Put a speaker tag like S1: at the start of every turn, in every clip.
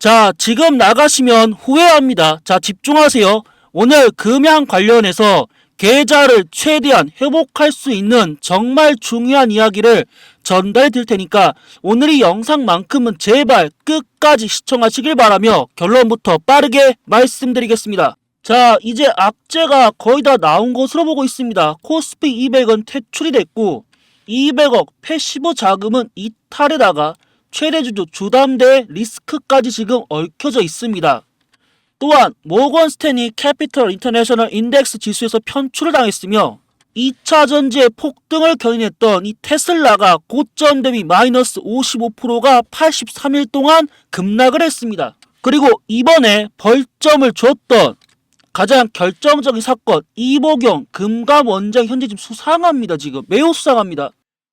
S1: 자, 지금 나가시면 후회합니다. 자, 집중하세요. 오늘 금양 관련해서 계좌를 최대한 회복할 수 있는 정말 중요한 이야기를 전달해 드릴 테니까 오늘 이 영상만큼은 제발 끝까지 시청하시길 바라며 결론부터 빠르게 말씀드리겠습니다. 자, 이제 악재가 거의 다 나온 것으로 보고 있습니다. 코스피 200은 퇴출이 됐고 200억 패시브 자금은 이탈에다가 최대 주주 주담대 리스크까지 지금 얽혀져 있습니다. 또한 모건 스탠리 캐피털 인터내셔널 인덱스 지수에서 편출을 당했으며 2차 전지의 폭등을 견인했던 이 테슬라가 고점 대비 마이너스 55%가 83일 동안 급락을 했습니다. 그리고 이번에 벌점을 줬던 가장 결정적인 사건 이보경 금감 원장 현재 지금 수상합니다. 지금 매우 수상합니다.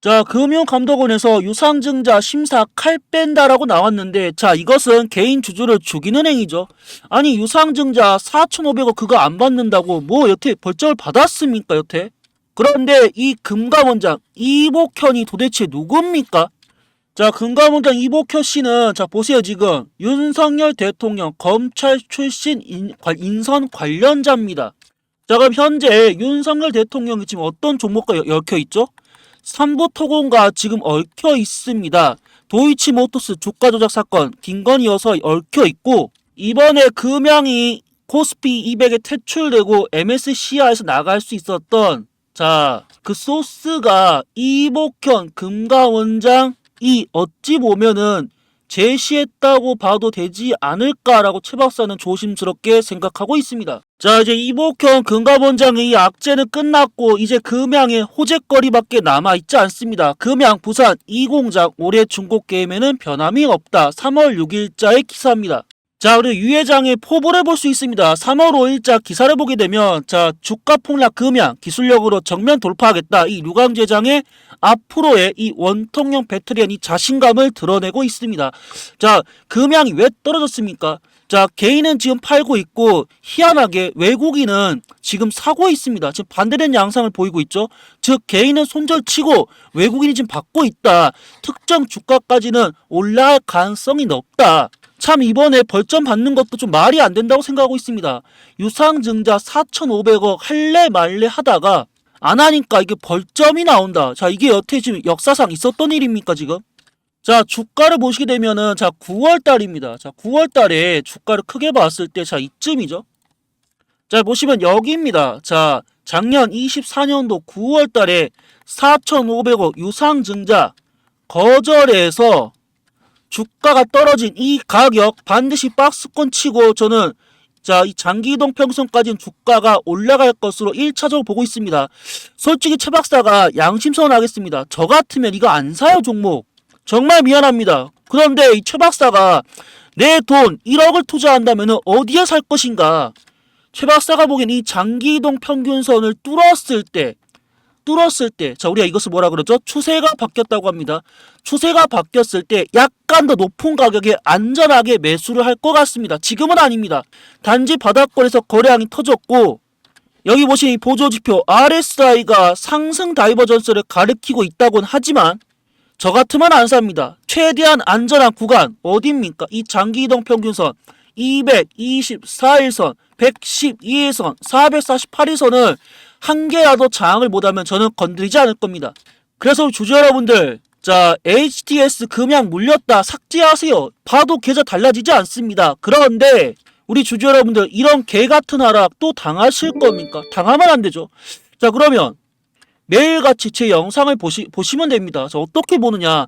S1: 자, 금융감독원에서 유상증자 심사 칼 뺀다라고 나왔는데, 자, 이것은 개인 주주를 죽이는 행위죠. 아니, 유상증자 4,500억 그거 안 받는다고 뭐 여태 벌점을 받았습니까, 여태? 그런데 이 금감원장 이복현이 도대체 누굽니까? 자, 금감원장 이복현 씨는 자, 보세요, 지금. 윤석열 대통령 검찰 출신 인, 관- 인선 관련자입니다. 자, 그럼 현재 윤석열 대통령이 지금 어떤 종목과 여- 얽혀 있죠? 삼부토건과 지금 얽혀 있습니다. 도이치모터스 주가 조작 사건 김건희 여사 얽혀 있고 이번에 금양이 코스피 200에 퇴출되고 MSCI에서 나갈 수 있었던 자 그 소스가 이복현 금감원장이 어찌 보면은 제시했다고 봐도 되지 않을까라고 최 박사는 조심스럽게 생각하고 있습니다. 자 이제 이복현 금감원장의 이 악재는 끝났고 이제 금양의 호재거리밖에 남아있지 않습니다. 금양 부산 이 공장 올해 중국 게임에는 변함이 없다. 3월 6일자의 기사입니다. 자 그리고 유 회장의 포부를 볼 수 있습니다. 3월 5일자 기사를 보게 되면 자 주가 폭락 금양 기술력으로 정면 돌파하겠다. 이 류강제장의 앞으로의 이 원통형 배터리엔 이 자신감을 드러내고 있습니다. 자, 금양이 왜 떨어졌습니까? 자, 개인은 지금 팔고 있고 희한하게 외국인은 지금 사고 있습니다. 지금 반대된 양상을 보이고 있죠. 즉 개인은 손절치고 외국인이 지금 받고 있다. 특정 주가까지는 올라갈 가능성이 높다. 참 이번에 벌점 받는 것도 좀 말이 안 된다고 생각하고 있습니다. 유상증자 4,500억 할래 말래 하다가 안 하니까 이게 벌점이 나온다. 자, 이게 여태 지금 역사상 있었던 일입니까, 지금? 자, 주가를 보시게 되면은, 자, 9월 달입니다. 자, 9월 달에 주가를 크게 봤을 때, 자, 이쯤이죠. 자, 보시면 여기입니다. 자, 작년 24년도 9월 달에 4,500억 유상증자 거절해서 주가가 떨어진 이 가격 반드시 박스권 치고 저는 자, 이 장기이동 평선까지는 주가가 올라갈 것으로 1차적으로 보고 있습니다. 솔직히 최 박사가 양심선언 하겠습니다. 저 같으면 이거 안 사요, 종목. 정말 미안합니다. 그런데 이 최 박사가 내 돈 1억을 투자한다면 어디에 살 것인가? 최 박사가 보기엔 이 장기이동 평균선을 뚫었을 때 뚫었을 때, 자, 우리가 이것을 뭐라 그러죠? 추세가 바뀌었다고 합니다. 추세가 바뀌었을 때 약간 더 높은 가격에 안전하게 매수를 할 것 같습니다. 지금은 아닙니다. 단지 바닥권에서 거래량이 터졌고, 여기 보시면 이 보조지표 RSI가 상승 다이버전스를 가리키고 있다곤 하지만, 저 같으면 안 삽니다. 최대한 안전한 구간, 어딥니까? 이 장기이동 평균선, 224일선, 112일선, 448일선을 한 개라도 저항을 못하면 저는 건드리지 않을 겁니다. 그래서 주주 여러분들, 자, HTS 금양 물렸다 삭제하세요. 봐도 계좌 달라지지 않습니다. 그런데 우리 주주 여러분들 이런 개 같은 하락 또 당하실 겁니까? 당하면 안 되죠. 자, 그러면 매일같이 제 영상을 보시, 보시면 됩니다. 자, 어떻게 보느냐.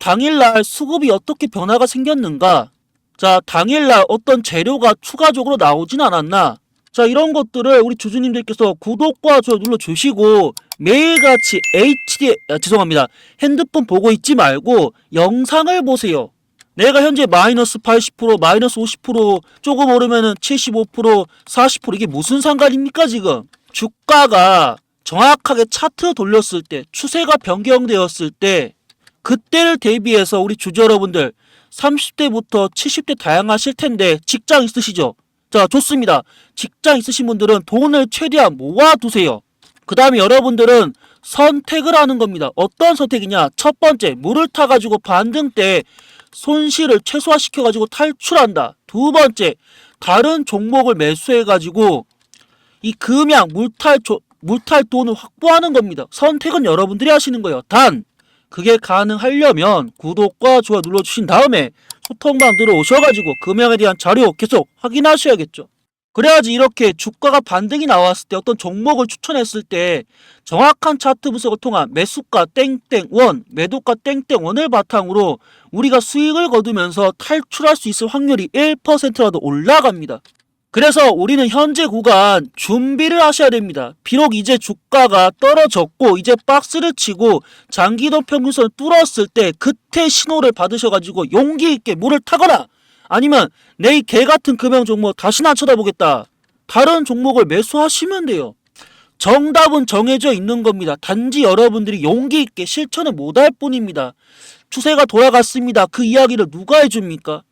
S1: 당일날 수급이 어떻게 변화가 생겼는가. 자, 당일날 어떤 재료가 추가적으로 나오진 않았나. 자, 이런 것들을 우리 주주님들께서 구독과 좋아요 눌러주시고 매일같이 HD, 아, 죄송합니다. 핸드폰 보고 있지 말고 영상을 보세요. 내가 현재 마이너스 80%, 마이너스 50%, 조금 오르면은 75%, 40% 이게 무슨 상관입니까, 지금? 주가가 정확하게 차트 돌렸을 때, 추세가 변경되었을 때, 그때를 대비해서 우리 주주 여러분들 30대부터 70대 다양하실 텐데 직장 있으시죠? 자, 좋습니다. 직장 있으신 분들은 돈을 최대한 모아두세요. 그 다음에 여러분들은 선택을 하는 겁니다. 어떤 선택이냐? 첫 번째, 물을 타가지고 반등 때 손실을 최소화시켜가지고 탈출한다. 두 번째, 다른 종목을 매수해가지고 이 금양 물탈 조- 물탈 돈을 확보하는 겁니다. 선택은 여러분들이 하시는 거예요. 단 그게 가능하려면 구독과 좋아요 눌러주신 다음에 소통방 들어오셔가지고 금양에 대한 자료 계속 확인하셔야겠죠. 그래야지 이렇게 주가가 반등이 나왔을 때 어떤 종목을 추천했을 때 정확한 차트 분석을 통한 매수가 땡땡원, 매도가 땡땡원을 바탕으로 우리가 수익을 거두면서 탈출할 수 있을 확률이 1%라도 올라갑니다. 그래서 우리는 현재 구간 준비를 하셔야 됩니다. 비록 이제 주가가 떨어졌고 이제 박스를 치고 장기도 평균선을 뚫었을 때 그때 신호를 받으셔가지고 용기 있게 물을 타거나 아니면 내이개 같은 금형 종목 다시는 안 쳐다보겠다. 다른 종목을 매수하시면 돼요. 정답은 정해져 있는 겁니다. 단지 여러분들이 용기 있게 실천을 못할 뿐입니다. 추세가 돌아갔습니다. 그 이야기를 누가 해줍니까?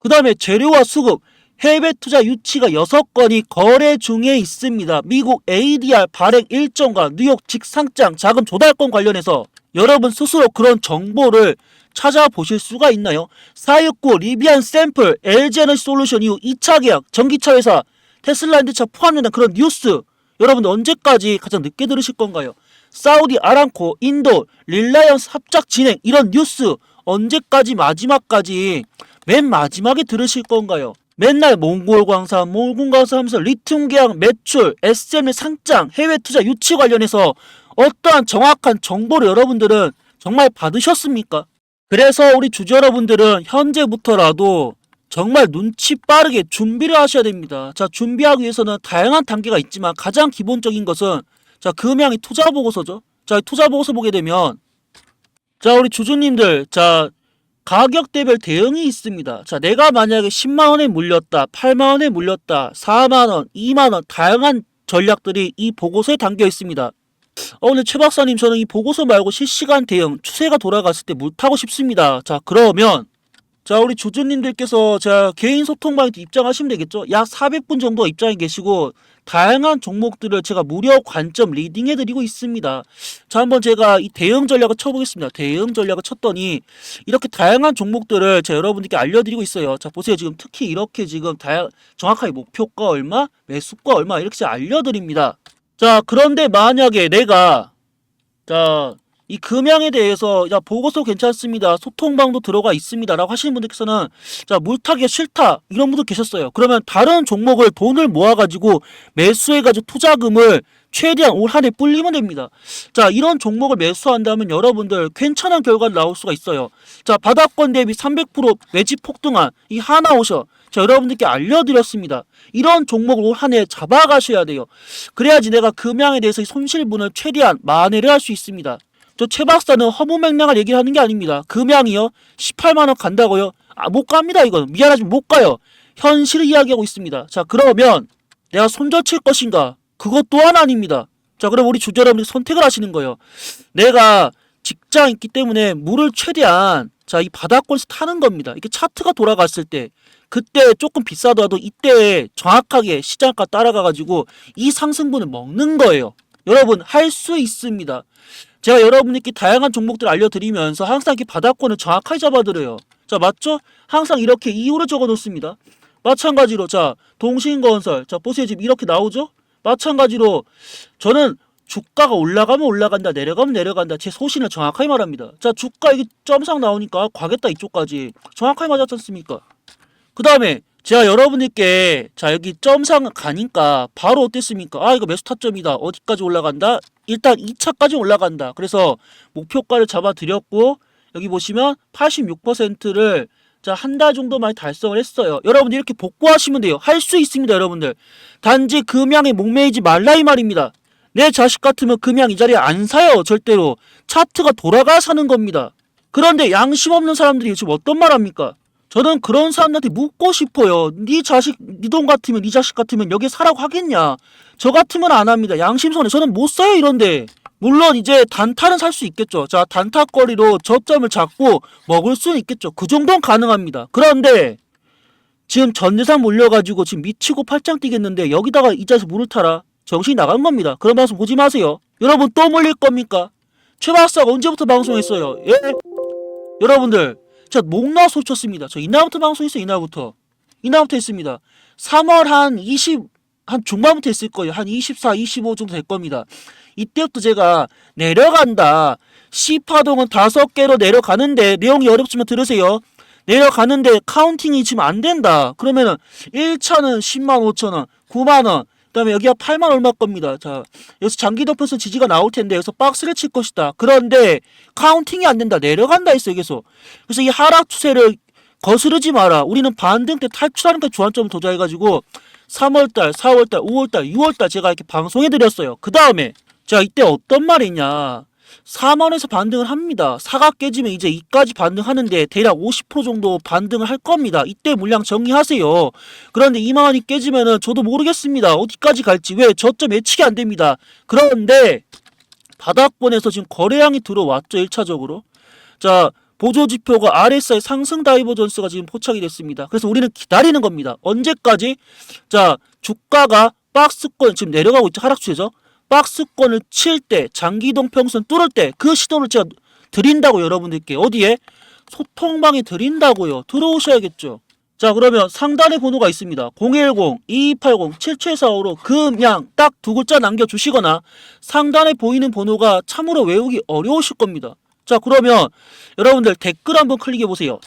S1: 그 다음에 재료와 수급, 해외 투자 유치가 6건이 거래 중에 있습니다. 미국 ADR 발행 일정과 뉴욕 직상장 자금 조달권 관련해서 여러분 스스로 그런 정보를 찾아보실 수가 있나요? 469 리비안 샘플 LG 에너지 솔루션 이후 2차 계약 전기차 회사 테슬라 현대차 포함되는 그런 뉴스 여러분들 언제까지 가장 늦게 들으실 건가요? 사우디 아람코, 인도, 릴라이언스 합작 진행 이런 뉴스 언제까지 마지막까지 맨 마지막에 들으실 건가요? 맨날 몽골 광산, 몽골 광산 하면서 리튬 계약 매출, SM의 상장, 해외 투자 유치 관련해서 어떠한 정확한 정보를 여러분들은 정말 받으셨습니까? 그래서 우리 주주 여러분들은 현재부터라도 정말 눈치 빠르게 준비를 하셔야 됩니다. 자, 준비하기 위해서는 다양한 단계가 있지만 가장 기본적인 것은 자, 금양이 투자 보고서죠. 자, 투자 보고서 보게 되면 자, 우리 주주님들 자, 가격대별 대응이 있습니다. 자, 내가 만약에 10만 원에 물렸다, 8만 원에 물렸다, 4만 원, 2만 원 다양한 전략들이 이 보고서에 담겨 있습니다. 어, 근데 최 박사님 저는 이 보고서 말고 실시간 대응 추세가 돌아갔을 때 물 타고 싶습니다. 자, 그러면 자, 우리 주주님들께서 자, 개인 소통방에 입장하시면 되겠죠? 약 400분 정도 입장해 계시고 다양한 종목들을 제가 무료 관점 리딩해 드리고 있습니다. 자, 한번 제가 이 대응 전략을 쳐보겠습니다. 대응 전략을 쳤더니 이렇게 다양한 종목들을 제가 여러분들께 알려드리고 있어요. 자, 보세요. 지금 특히 이렇게 지금 다양, 정확하게 목표가 얼마, 매수가 얼마 이렇게 알려드립니다. 자, 그런데 만약에 내가 자, 이 금양에 대해서 야 보고서 괜찮습니다. 소통방도 들어가 있습니다라고 하시는 분들께서는 자 물타기 싫다 이런 분들 계셨어요. 그러면 다른 종목을 돈을 모아가지고 매수해가지고 투자금을 최대한 올 한해 불리면 됩니다. 자 이런 종목을 매수한다면 여러분들 괜찮은 결과가 나올 수가 있어요. 자 바닥권 대비 300% 매집 폭등한 이 하나 오셔 자 여러분들께 알려드렸습니다. 이런 종목을 올 한해 잡아가셔야 돼요. 그래야지 내가 금양에 대해서 이 손실분을 최대한 만회를 할 수 있습니다. 저최 박사는 허무맹랑한 얘기를 하는 게 아닙니다. 금양이요 18만 원 간다고요? 아 못 갑니다 이건 미안하지만 못 가요. 현실을 이야기하고 있습니다. 자 그러면 내가 손절칠 것인가? 그것 또한 아닙니다. 자 그럼 우리 주주 여러분들이 선택을 하시는 거예요. 내가 직장 있기 때문에 물을 최대한 자 이 바닥권에서 타는 겁니다. 이렇게 차트가 돌아갔을 때 그때 조금 비싸더라도 이때 정확하게 시장가 따라가 가지고 이 상승분을 먹는 거예요. 여러분 할 수 있습니다. 제가 여러분께 다양한 종목들 알려드리면서 항상 이렇게 바닥권을 정확하게 잡아드려요. 자 맞죠? 항상 이렇게 이유를 적어 놓습니다. 마찬가지로 자 동신건설 자 보세요 지금 이렇게 나오죠? 마찬가지로 저는 주가가 올라가면 올라간다 내려가면 내려간다 제 소신을 정확하게 말합니다. 자 주가 이게 점상 나오니까 가겠다 이쪽까지 정확하게 맞았지 않습니까? 그 다음에 제가 여러분들께 자 여기 점상 가니까 바로 어땠습니까? 아 이거 매수 타점이다 어디까지 올라간다? 일단 2차까지 올라간다. 그래서 목표가를 잡아드렸고 여기 보시면 86%를 자 한 달 정도 만에 달성을 했어요. 여러분들 이렇게 복구하시면 돼요. 할 수 있습니다, 여러분들. 단지 금양에 목매이지 말라 이 말입니다. 내 자식 같으면 금양 이 자리에 안 사요, 절대로. 차트가 돌아가 사는 겁니다. 그런데 양심 없는 사람들이 지금 어떤 말 합니까? 저는 그런 사람들한테 묻고 싶어요. 네 자식, 네 돈 같으면, 네 자식 같으면 여기 사라고 하겠냐? 저 같으면 안 합니다. 양심선에 저는 못 사요 이런데. 물론 이제 단타는 살 수 있겠죠. 자 단타거리로 저점을 잡고 먹을 수는 있겠죠. 그 정도는 가능합니다. 그런데 지금 전재산 몰려가지고 지금 미치고 팔짱 뛰겠는데 여기다가 이자에서 물을 타라. 정신이 나간 겁니다. 그런 방송 보지 마세요. 여러분 또 몰릴 겁니까? 최 박사가 언제부터 방송했어요? 예? 여러분들 자, 목 나와 소쳤습니다. 저 이날부터 방송했어요, 이날부터. 이날부터 했습니다. 3월 한 20, 한 중반부터 했을 거예요. 한 24, 25 정도 될 겁니다. 이때부터 제가 내려간다. C파동은 다섯 개로 내려가는데 내용이 어렵지만 들으세요. 내려가는데 카운팅이 지금 안 된다. 그러면은 1차는 10만 5천 원, 9만 원, 그 다음에 여기가 8만 얼마 겁니다. 자, 여기서 장기 덮여서 지지가 나올 텐데 여기서 박스를 칠 것이다. 그런데 카운팅이 안 된다. 내려간다 했어요. 여기서. 그래서 이 하락 추세를 거스르지 마라. 우리는 반등 때 탈출하는 게 주안점을 도자해가지고 3월달, 4월달, 5월달, 6월달 제가 이렇게 방송해드렸어요. 그 다음에 자 이때 어떤 말이냐 4만원에서 반등을 합니다. 사가 깨지면 이제 2까지 반등하는데 대략 50% 정도 반등을 할 겁니다. 이때 물량 정리하세요. 그런데 2만원이 깨지면은 저도 모르겠습니다. 어디까지 갈지 왜 저점 예측이 안 됩니다. 그런데 바닥권에서 지금 거래량이 들어왔죠 1차적으로. 자 보조 지표가 RSI 상승 다이버전스가 지금 포착이 됐습니다. 그래서 우리는 기다리는 겁니다. 언제까지? 자 주가가 박스권 지금 내려가고 있죠 하락 추세죠. 박스권을 칠 때 장기동 평선 뚫을 때 그 시도를 제가 드린다고 여러분들께 어디에? 소통방에 드린다고요. 들어오셔야겠죠. 자 그러면 상단에 번호가 있습니다. 010-2280-7745로 금양 딱 두 글자 남겨주시거나 상단에 보이는 번호가 참으로 외우기 어려우실 겁니다. 자 그러면 여러분들 댓글 한번 클릭해 보세요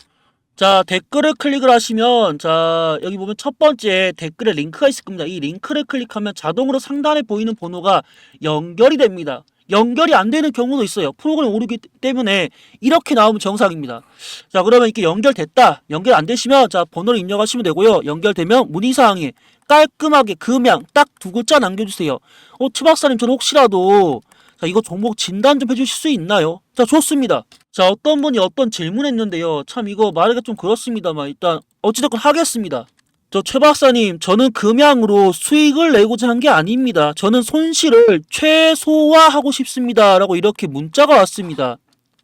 S1: 자 댓글을 클릭을 하시면 자 여기 보면 첫 번째 댓글에 링크가 있을 겁니다. 이 링크를 클릭하면 자동으로 상단에 보이는 번호가 연결이 됩니다. 연결이 안 되는 경우도 있어요. 프로그램 오르기 때문에 이렇게 나오면 정상입니다. 자 그러면 이렇게 연결됐다. 연결 안 되시면 자 번호를 입력하시면 되고요. 연결되면 문의사항에 깔끔하게 금양 딱 두 글자 남겨주세요. 어 추박사님 저는 혹시라도 자 이거 종목 진단 좀 해주실 수 있나요? 자 좋습니다. 자 어떤 분이 어떤 질문했는데요. 참 이거 말하기가 좀 그렇습니다만 일단 어찌됐건 하겠습니다. 저최 박사님 저는 금양으로 수익을 내고자 한 게 아닙니다. 저는 손실을 최소화하고 싶습니다. 라고 이렇게 문자가 왔습니다.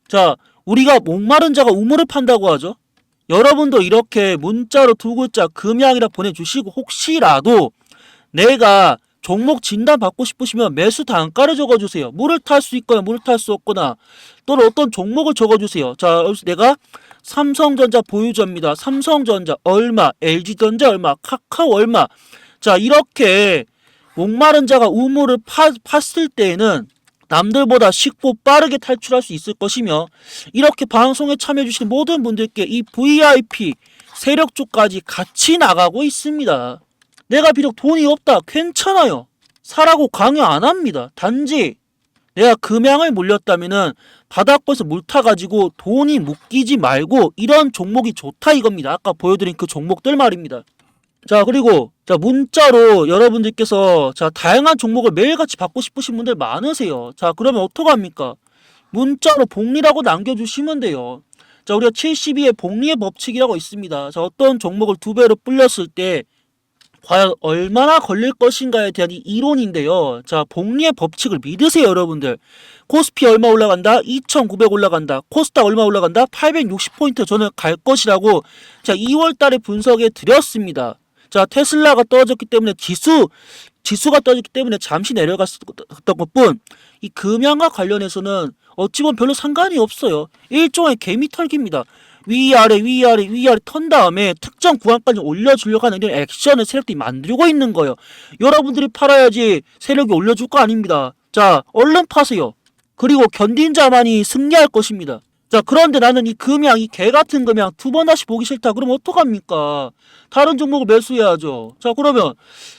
S1: 자 우리가 목마른 자가 우물을 판다고 하죠. 여러분도 이렇게 문자로 두 글자 금양이라 보내주시고 혹시라도 내가 종목 진단 받고 싶으시면 매수 단가를 적어주세요. 물을 탈 수 있거나 물을 탈 수 없거나 또는 어떤 종목을 적어주세요. 자, 여기서 내가 삼성전자 보유자입니다. 삼성전자 얼마, LG전자 얼마, 카카오 얼마. 자, 이렇게 목마른 자가 우물을 파, 팠을 때에는 남들보다 쉽고 빠르게 탈출할 수 있을 것이며 이렇게 방송에 참여해주신 모든 분들께 이 VIP 세력주까지 같이 나가고 있습니다. 내가 비록 돈이 없다 괜찮아요. 사라고 강요 안 합니다. 단지 내가 금양을 물렸다면은 바닥권에서 물 타가지고 돈이 묶이지 말고 이런 종목이 좋다 이겁니다. 아까 보여드린 그 종목들 말입니다. 자 그리고 자 문자로 여러분들께서 자 다양한 종목을 매일같이 받고 싶으신 분들 많으세요. 자 그러면 어떡합니까? 문자로 복리라고 남겨주시면 돼요. 자 우리가 72의 복리의 법칙이라고 있습니다. 자 어떤 종목을 두 배로 불렸을 때 과연 얼마나 걸릴 것인가에 대한 이 이론인데요. 자, 복리의 법칙을 믿으세요, 여러분들. 코스피 얼마 올라간다? 2,900 올라간다. 코스닥 얼마 올라간다? 860포인트 저는 갈 것이라고 자, 2월 달에 분석해 드렸습니다. 자, 테슬라가 떨어졌기 때문에 지수 지수가 떨어졌기 때문에 잠시 내려갔었던 것뿐 이 금양과 관련해서는 어찌 보면 별로 상관이 없어요. 일종의 개미 털기입니다. 위아래 위아래 위아래 턴 다음에 특정 구간까지 올려주려고 하는 이런 액션을 세력들이 만들고 있는 거예요. 여러분들이 팔아야지 세력이 올려줄 거 아닙니다. 자 얼른 파세요. 그리고 견딘 자만이 승리할 것입니다. 자 그런데 나는 이 금양 이 개 같은 금양 두 번 다시 보기 싫다. 그럼 어떡합니까? 다른 종목을 매수해야죠. 자 그러면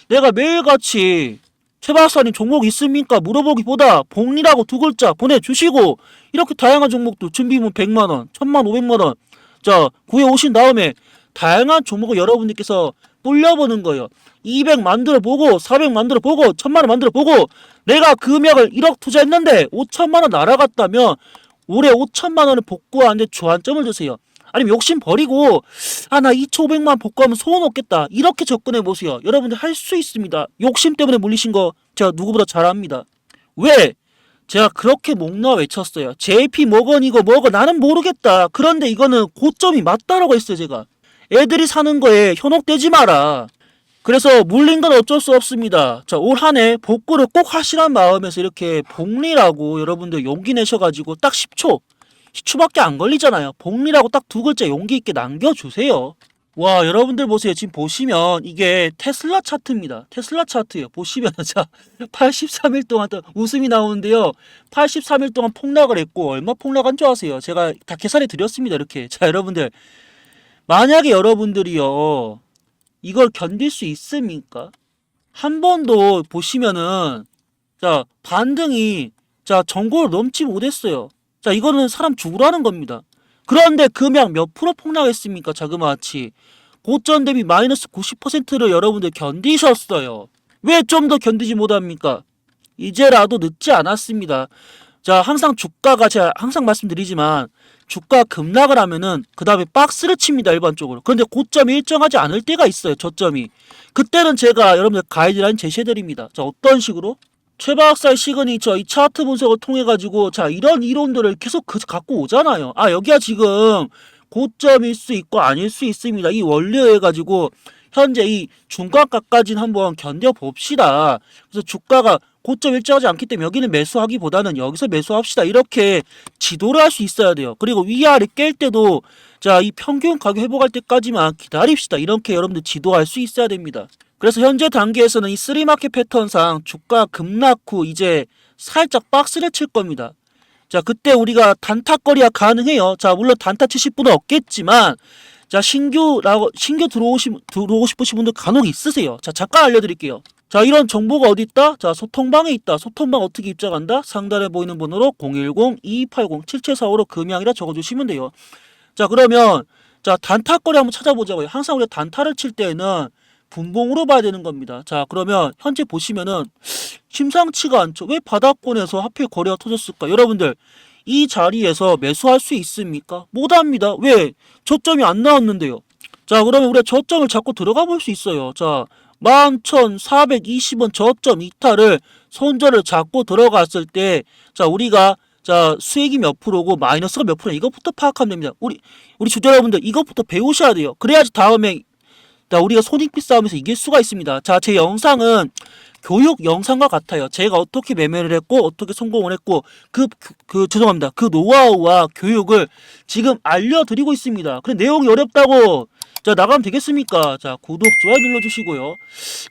S1: 내가 매일같이 최 박사님 종목 있습니까? 물어보기보다 복리라고 두 글자 보내주시고 이렇게 다양한 종목도 준비물 100만원, 1000만, 500만원 자 구해 오신 다음에 다양한 종목을 여러분들께서 불려보는 거예요. 200 만들어 보고 400 만들어 보고 1000만 원 만들어 보고 내가 금액을 1억 투자했는데 5천만 원 날아갔다면 올해 5천만 원을 복구하는데 주안점을 주세요. 아니면 욕심 버리고 아 나 2,500만 복구하면 소원 없겠다 이렇게 접근해 보세요. 여러분들 할 수 있습니다. 욕심 때문에 물리신 거 제가 누구보다 잘 압니다. 왜? 제가 그렇게 목놓아 외쳤어요. JP 뭐건 이거 뭐건 나는 모르겠다. 그런데 이거는 고점이 맞다라고 했어요 제가. 애들이 사는 거에 현혹되지 마라. 그래서 물린 건 어쩔 수 없습니다. 자, 올 한 해 복구를 꼭 하시란 마음에서 이렇게 복리라고 여러분들 용기 내셔가지고 딱 10초, 추밖에 안 걸리잖아요. 복리라고 딱 두 글자 용기 있게 남겨주세요. 와 여러분들 보세요. 지금 보시면 이게 테슬라 차트입니다. 테슬라 차트예요. 보시면 자 83일 동안 또 웃음이 나오는데요. 83일 동안 폭락을 했고 얼마 폭락한 줄 아세요? 제가 다 계산해 드렸습니다. 이렇게 자 여러분들 만약에 여러분들이요 이걸 견딜 수 있습니까? 한 번도 보시면은 자 반등이 자 전고를 넘지 못했어요. 자 이거는 사람 죽으라는 겁니다. 그런데 금양 몇 프로 폭락했습니까? 자그마치 고점 대비 마이너스 90%를 여러분들 견디셨어요. 왜 좀 더 견디지 못합니까? 이제라도 늦지 않았습니다. 자 항상 주가가 제가 항상 말씀드리지만 주가 급락을 하면은 그 다음에 박스를 칩니다 일반적으로. 그런데 고점이 일정하지 않을 때가 있어요 저점이. 그때는 제가 여러분들 가이드라인 제시해드립니다. 자 어떤 식으로? 최 박사의 시그니처 이 차트 분석을 통해 가지고 자 이런 이론들을 계속 그- 갖고 오잖아요. 아 여기가 지금 고점일 수 있고 아닐 수 있습니다. 이 원리에 가지고 현재 이 중간가까지는 한번 견뎌 봅시다. 그래서 주가가 고점 일정하지 않기 때문에 여기는 매수하기보다는 여기서 매수합시다. 이렇게 지도를 할 수 있어야 돼요. 그리고 위아래 깰 때도 자 이 평균 가격 회복할 때까지만 기다립시다. 이렇게 여러분들 지도할 수 있어야 됩니다. 그래서 현재 단계에서는 이 쓰리마켓 패턴상 주가 급락 후 이제 살짝 박스를 칠 겁니다. 자, 그때 우리가 단타거리가 가능해요. 자, 물론 단타 치실 분은 없겠지만, 자, 신규라고, 신규 들어오시, 들어오고 싶으신 분들 간혹 있으세요. 자, 잠깐 알려드릴게요. 자, 이런 정보가 어디 있다? 자, 소통방에 있다. 소통방 어떻게 입장한다? 상단에 보이는 번호로 010-2280-7745로 금양이라 적어주시면 돼요. 자, 그러면, 자, 단타거리 한번 찾아보자고요. 항상 우리가 단타를 칠 때는 분봉으로 봐야 되는 겁니다. 자, 그러면 현재 보시면은 심상치가 않죠. 왜 바닥권에서 하필 거래가 터졌을까? 여러분들 이 자리에서 매수할 수 있습니까? 못합니다. 왜? 저점이 안 나왔는데요. 자, 그러면 우리가 저점을 잡고 들어가 볼 수 있어요. 자, 11,420원 저점 이탈을 손절을 잡고 들어갔을 때, 자, 우리가 자, 수익이 몇 프로고 마이너스가 몇 프로 이것부터 파악하면 됩니다. 우리 우리 주주 여러분들 이것부터 배우셔야 돼요. 그래야지 다음에 자, 우리가 손익비 싸움에서 이길 수가 있습니다. 자, 제 영상은 교육 영상과 같아요. 제가 어떻게 매매를 했고 어떻게 성공을 했고 그, 그, 그 죄송합니다. 그 노하우와 교육을 지금 알려드리고 있습니다. 그래 내용이 어렵다고 자 나가면 되겠습니까? 자 구독 좋아요 눌러주시고요.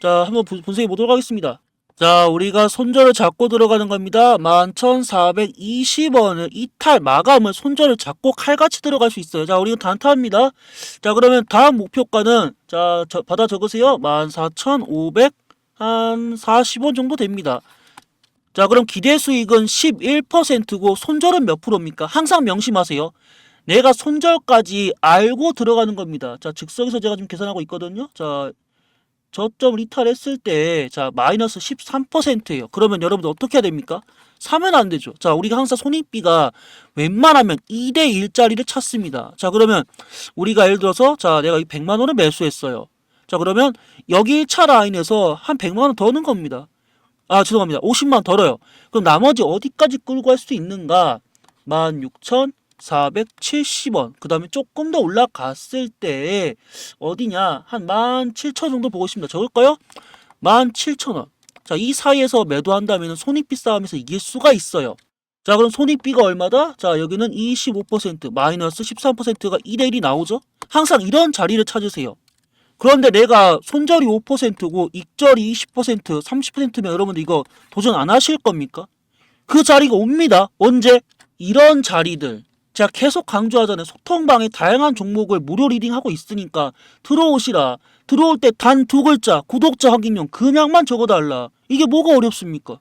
S1: 자 한번 분- 분석해 보도록 하겠습니다. 자 우리가 손절을 잡고 들어가는 겁니다. 11,420원을 이탈 마감을 손절을 잡고 칼같이 들어갈 수 있어요. 자 우리가 단타합니다. 자 그러면 다음 목표가는 자 저, 받아 적으세요. 14,500 한 40원 정도 됩니다. 자, 그럼 기대 수익은 11%고 손절은 몇 프로입니까? 항상 명심하세요. 내가 손절까지 알고 들어가는 겁니다. 자, 즉석에서 제가 지금 계산하고 있거든요. 자, 저점을 이탈했을 때, 자, 마이너스 13%예요. 그러면 여러분들 어떻게 해야 됩니까? 사면 안 되죠. 자, 우리가 항상 손익비가 웬만하면 2대 1짜리를 찾습니다. 자, 그러면 우리가 예를 들어서, 자, 내가 이 100만 원을 매수했어요. 자, 그러면 여기 1차 라인에서 한 100만 원 더 넣은 겁니다. 아, 죄송합니다. 50만 원 덜어요. 그럼 나머지 어디까지 끌고 갈 수 있는가? 16,470원. 그 다음에 조금 더 올라갔을 때 어디냐? 한 17,000원 정도 보고 있습니다. 적을까요? 17,000원. 자, 이 사이에서 매도한다면 손익비 싸움에서 이길 수가 있어요. 자, 그럼 손익비가 얼마다? 자, 여기는 25% 마이너스 13%가 2대1이 나오죠? 항상 이런 자리를 찾으세요. 그런데 내가 손절이 5%고 익절이 20%, 30%면 여러분들 이거 도전 안 하실 겁니까? 그 자리가 옵니다. 언제? 이런 자리들. 제가 계속 강조하잖아요. 소통방에 다양한 종목을 무료 리딩하고 있으니까 들어오시라. 들어올 때 단 두 글자 구독자 확인용 금양만 적어달라. 이게 뭐가 어렵습니까?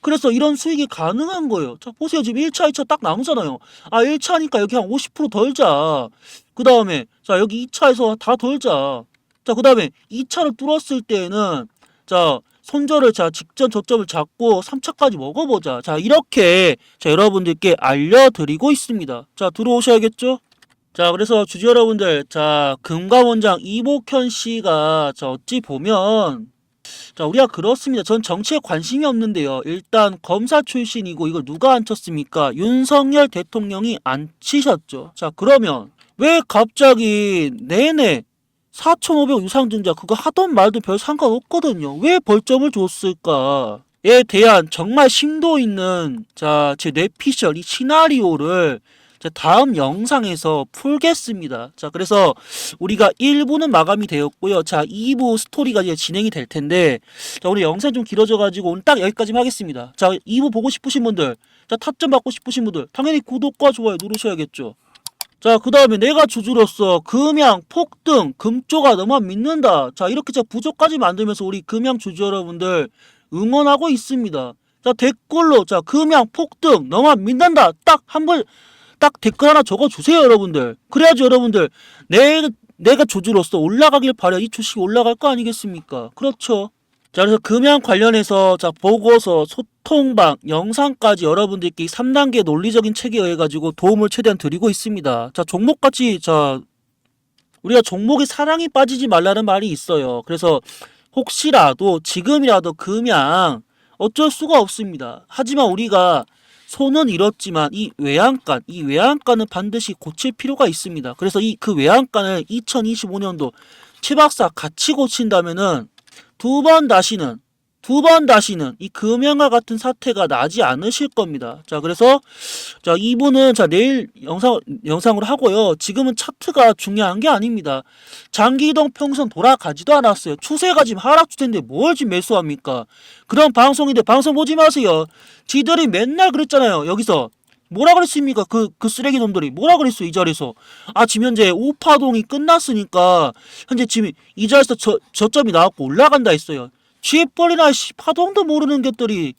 S1: 그래서 이런 수익이 가능한 거예요. 자, 보세요. 지금 1차, 2차 딱 나오잖아요. 아, 1차니까 여기 한 50% 덜자. 그 다음에, 자, 여기 2차에서 다 덜자. 자, 그 다음에 2차를 뚫었을 때에는, 자, 손절을 자, 직전 저점을 잡고 3차까지 먹어보자. 자, 이렇게, 자, 여러분들께 알려드리고 있습니다. 자, 들어오셔야겠죠? 자, 그래서 주주 여러분들, 자, 금감원장 이복현 씨가, 자, 어찌 보면, 자, 우리가 그렇습니다. 전 정치에 관심이 없는데요. 일단 검사 출신이고 이걸 누가 안 쳤습니까? 윤석열 대통령이 안 치셨죠. 자, 그러면 왜 갑자기 내내 4,500 유상증자 그거 하던 말도 별 상관없거든요. 왜 벌점을 줬을까?에 대한 정말 심도 있는 자, 제 뇌피셜 이 시나리오를 자, 다음 영상에서 풀겠습니다. 자, 그래서 우리가 1부는 마감이 되었고요. 자, 2부 스토리가 이제 진행이 될 텐데, 자, 오늘 영상 좀 길어져가지고 오늘 딱 여기까지만 하겠습니다. 자, 2부 보고 싶으신 분들, 자, 타점 받고 싶으신 분들, 당연히 구독과 좋아요 누르셔야겠죠. 자, 그 다음에 내가 주주로서 금양, 폭등, 금조가 너만 믿는다. 자, 이렇게 자, 부조까지 만들면서 우리 금양 주주 여러분들 응원하고 있습니다. 자, 댓글로, 자, 금양, 폭등, 너만 믿는다. 딱 한 번, 딱 댓글 하나 적어주세요, 여러분들. 그래야지 여러분들, 내, 내가 주주로서 올라가길 바래. 이 주식 올라갈 거 아니겠습니까? 그렇죠. 자, 그래서 금양 관련해서 자, 보고서, 소통방, 영상까지 여러분들께 이 3단계 논리적인 체계에 의해 가지고 도움을 최대한 드리고 있습니다. 자, 종목같이 자 우리가 종목에 사랑이 빠지지 말라는 말이 있어요. 그래서 혹시라도 지금이라도 금양 어쩔 수가 없습니다. 하지만 우리가 손은 잃었지만 이 외양간, 이 외양간은 반드시 고칠 필요가 있습니다. 그래서 이 그 외양간을 2025년도 최 박사 같이 고친다면은 두 번 다시는 두 번 다시는 이 금양과 같은 사태가 나지 않으실 겁니다. 자, 그래서 자, 이분은 자, 내일 영상 영상으로 하고요. 지금은 차트가 중요한 게 아닙니다. 장기 이동 평선 돌아가지도 않았어요. 추세가 지금 하락 추세인데 뭘 지금 매수합니까? 그런 방송인데 방송 보지 마세요. 지들이 맨날 그랬잖아요. 여기서 뭐라 그랬습니까? 그, 그 쓰레기 놈들이. 뭐라 그랬어 이 자리에서? 아 지금 현재 우파동이 끝났으니까 현재 지금 이 자리에서 저, 저점이 나왔고 올라간다 했어요. 쥐뿔이나 씨 파동도 모르는 것들이.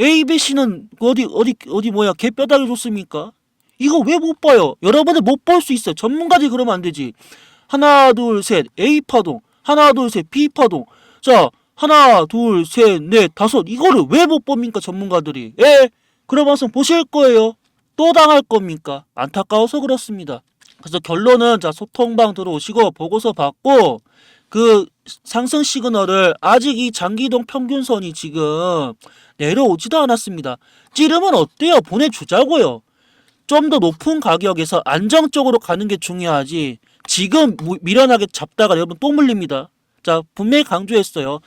S1: ABC는 어디 어디 어디 뭐야 개뼈다귀 줬습니까? 이거 왜 못 봐요? 여러분들 못 볼 수 있어요. 전문가들이 그러면 안 되지. 하나 둘 셋. A 파동. 하나 둘 셋. B 파동. 자 하나 둘 셋 넷 다섯. 이거를 왜 못 봅니까 전문가들이? 예? 방송 보실 거예요 또 당할 겁니까? 안타까워서 그렇습니다. 그래서 결론은 자 소통방 들어오시고 보고서 받고 그 상승 시그널을 아직 이 장기동 평균선이 지금 내려오지도 않았습니다. 찌르면 어때요? 보내주자고요. 좀 더 높은 가격에서 안정적으로 가는 게 중요하지. 지금 무- 미련하게 잡다가 여러분 또 물립니다. 자, 분명히 강조했어요.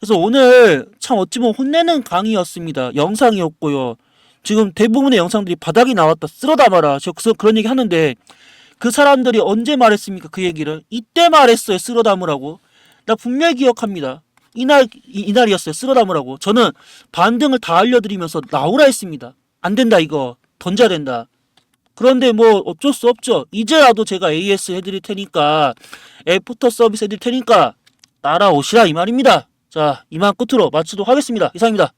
S1: 그래서 오늘 참 어찌 보면 혼내는 강의였습니다. 영상이었고요. 지금 대부분의 영상들이 바닥이 나왔다. 쓸어 담아라. 그런 얘기 하는데 그 사람들이 언제 말했습니까? 그 얘기를? 이때 말했어요. 쓸어 담으라고. 나 분명히 기억합니다. 이날 이, 이날이었어요. 쓸어 담으라고. 저는 반등을 다 알려드리면서 나오라 했습니다. 안 된다 이거. 던져야 된다. 그런데 뭐 어쩔 수 없죠. 이제라도 제가 AS 해드릴 테니까 애프터 서비스 해드릴 테니까 따라오시라 이 말입니다. 자 이만 끝으로 마치도록 하겠습니다. 이상입니다